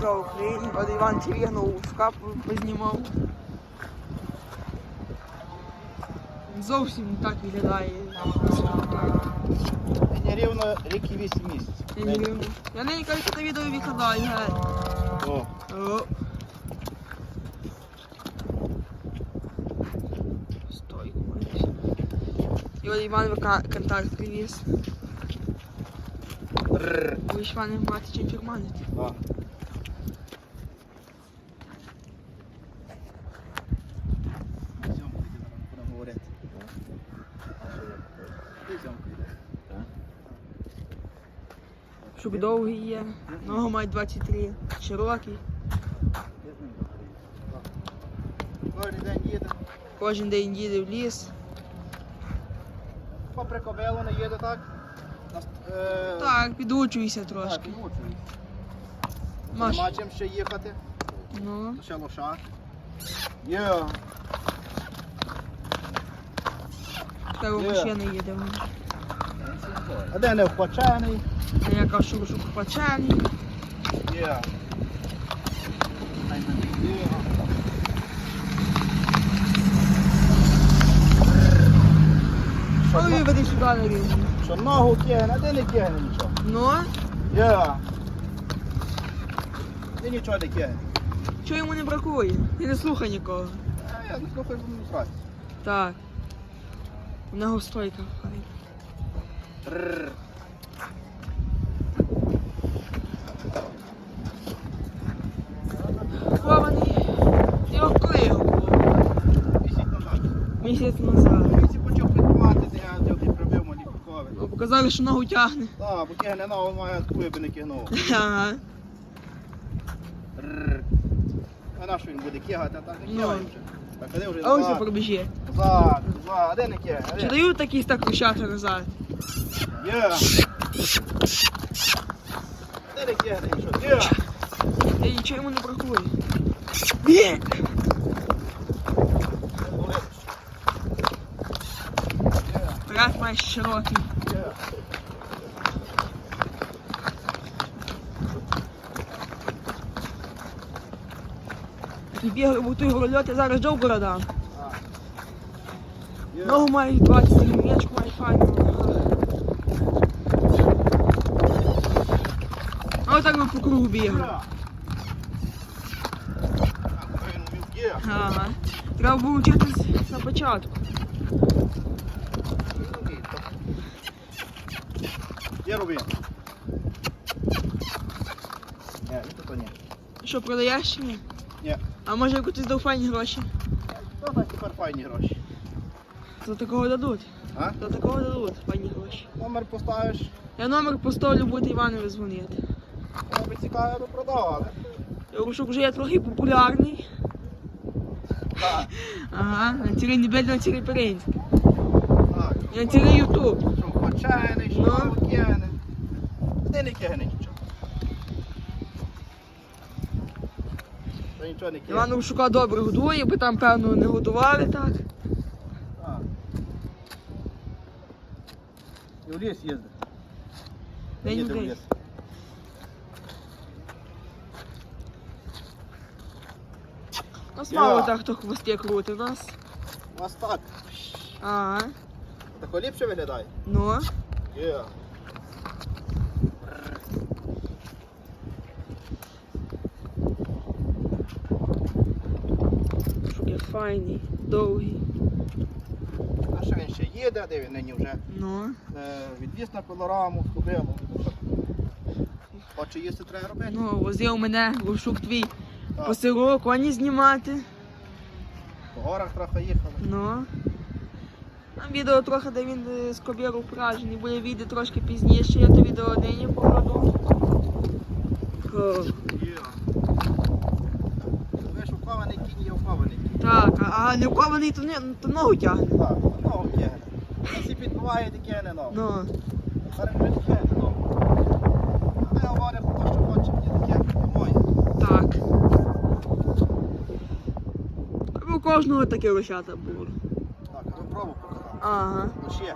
Слава Україні, от Іван Тірігнув шкаф познімав. Він Зовсім не так виглядає. Мені рівно рік і вісім місяців. Я не рівно. Я не кажу, що це відео викладаю, геть. О, О. Стой, кудись. І от Іван ВК контакт привіз. рррр. Ви ж пане мати чим фірманити. Щоб довгий є. Нога має 23. Широкий. Кожен день їде. Кожен день їде в ліс. Попри кобилу не їде так. Е, Так, підучуйся трошки. Маш. Нема чим ще їхати. Ну. Ще лоша. Є. Є. машина їде. А де не впочений? А я кажу, що купачані. Є. Є. Ой, веди сюди на рівні. Що ногу кигне, а де не кигне нічого. Ну, Є. Де нічого не кигне. чого йому не бракує? Ти не слухай нікого. А я не слухаю не праці. Так. У нього стойка. Рррр. Хований. Я коли його назад. Місяць. Почав підбивати, де я взяв і прибив. Ну, Показали, що ногу тягне. Так, бо кигне ногу має таку, би не кигнув. Ага. А на що він буде кигати, а так не Ну. кигає вже. Так, а де вже А ось назад? пробіжи. Назад, назад, а де не кигне? А Чи де? дають такі так кричати назад? Є. Де не кигне нічого? Є. Я нічого йому не бракує. Є! Брат має широкий. Є. І бігав у той горольот, я зараз джовку дам. А. Є. Ногу має 20 м'ячку має файну. А отак ми по кругу Є. бігав. А, він вмів. Є. Ага. Треба було вчитись на початку. Є Рубін. Ні, він тут ні. Що, продаєш чи ні? Ні. А може якусь дав файні гроші? На тепер файні гроші? За такого дадуть. А? За такого дадуть файні гроші. Номер поставиш, Я номер поставлю, буде Іванові дзвонити. тебе цікаве, то продавали. Я що вже я трохи популярний. Так, Ага, на цілий не бедно, на цілий Перенськ. так. Я цілий Ютуб. Що що Ну. кигне. Де не кигне нічого. Що нічого не кигне. Іван Шука добре годує, бо там, певно, не годували так. Так. І в ліс їздить. Їде в в ліс. Нас мало так, хто хвости крутить у нас. У вас так. Ага. Так ліпше виглядає. Ну. Є. Шуки файний, довгий. А що він ще їде, де він нині вже Ну. е, відвіз на пилораму, схопив. Хоче їсти треба робити. Ну, возив мене, Лушук твій. По селу, коні знімати. По горах трохи їхали. Ну. Там відео трохи, де він е, з кобіру вражений, буде відео трошки пізніше, я то відео нині покладу. О, Є. Ви ж укований кінь є укований кінь. Так, а, а не вкований, то, не, то ногу тягне. Так, ногу кигне. Якщо підбиває, то кигне ногу. Ну. Зараз вже кигне ногу. А ми говоримо про те, що хоче мені таке, то моє. Так. У кожного таке лошата було. Так, ви пробу показали. Ага. Ну ще.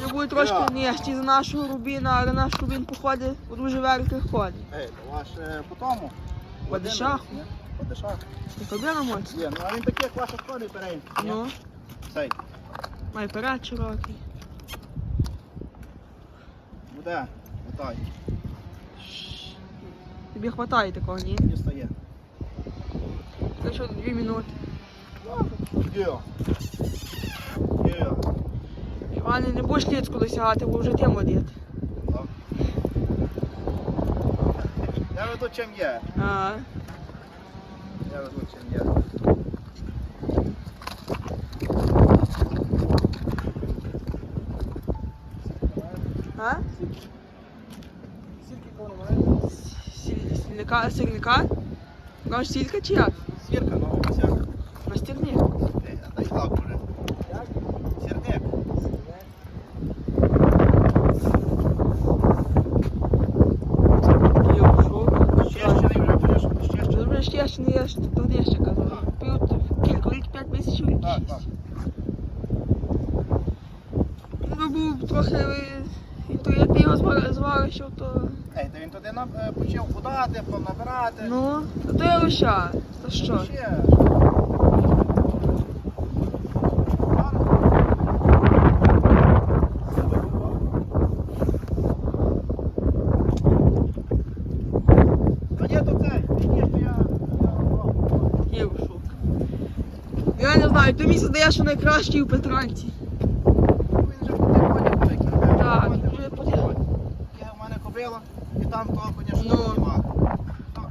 Вони будуть трошки Я. нижчі за нашого рубіна, але наш рубін походить у дуже великих ходів. Ей, то ваш е, по тому. По дешаху. Ні? По дешаху. Не проблема моць. Є, ну а він такий, як ваша сходить перейм. Ну, Цей. має перед широкий. Буде. Отай. Тобі хватає такого, ні? Не стає. Що, дві минути. Є. Є. Іване, не будеш ліцку досягати, бо вже водити. Так. Я веду чим є. А, Я веду чим є. а? Сільника, сільника? Кажеш, сілька чи як? Сірка, сірка. На стірні. Ей, а дай лак уже. Як? Сірник. Щещений вже будеш. Щещений. Добре, ще ще не що ще казав. Пів, кілька рік, п'ять місяців. рік Так, так. Ну, був трохи е, інтуїти його звар- зварищив, то... Ей, то він туди е, почав подати, понабирати. Ну, то є лиша. То що? Ще. Що я... я-. Я не знаю, то місце дає, що найкращий у Петранці. Він вже по телефоні. Так, Він вже по телефоні. Я в мене кобила, і там того, Ну. звісно, нема. То,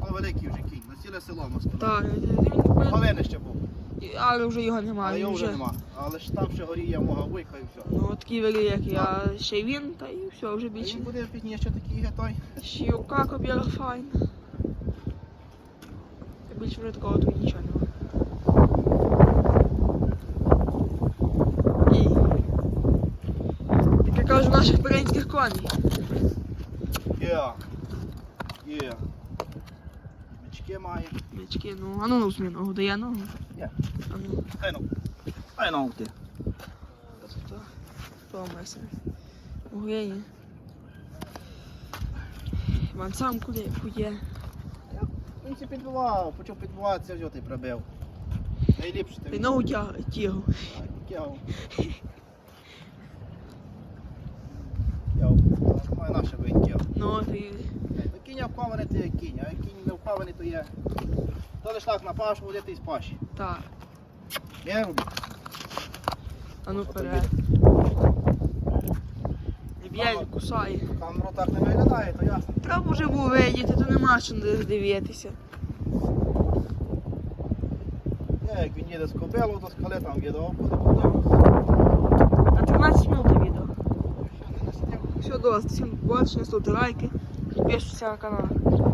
то великий вже кінь, на ціле село можна сказати. Так, він- Половини ще був, але вже його немає. але його вже нема. Але ж там ще горіє мога вуйка і все. Ну, такий великий, як я, ще й він, та і все, вже більше. Він буде пізніше такий є той. Щівка кобіла файна. Та більше вже такого тут нічого нема. І. Кажу, наших перенських коней. Є. Є. Бички має. Бички, ну, а ну ну змі ногу, дає ногу. Є. А ну, Ай ну. Ай ну ти. то. То месе. Угрені. Вон сам куди кує. Він ці підбивав, почав підбиватися, взяв і пробив. Найліпше Ти ти. ногу тяг, тягу. Кягав. Я має наше вийти. Ну, ти. Кінь впаваний, то є кінь, а кінь не впаваний, то є. То лиш так на пашу водити із паші. Так. Не роби. А ну вперед. Не б'є, кусає. Камеру так не виглядає, то ясно. Треба вже було видіти, то нема що дивитися. Не, як він їде з кобилу, то скали там відео буде буде. На 13 минут відео. Що до вас. Всем досить. Всім бачення, ставте лайки. Підписуйтесь на канал.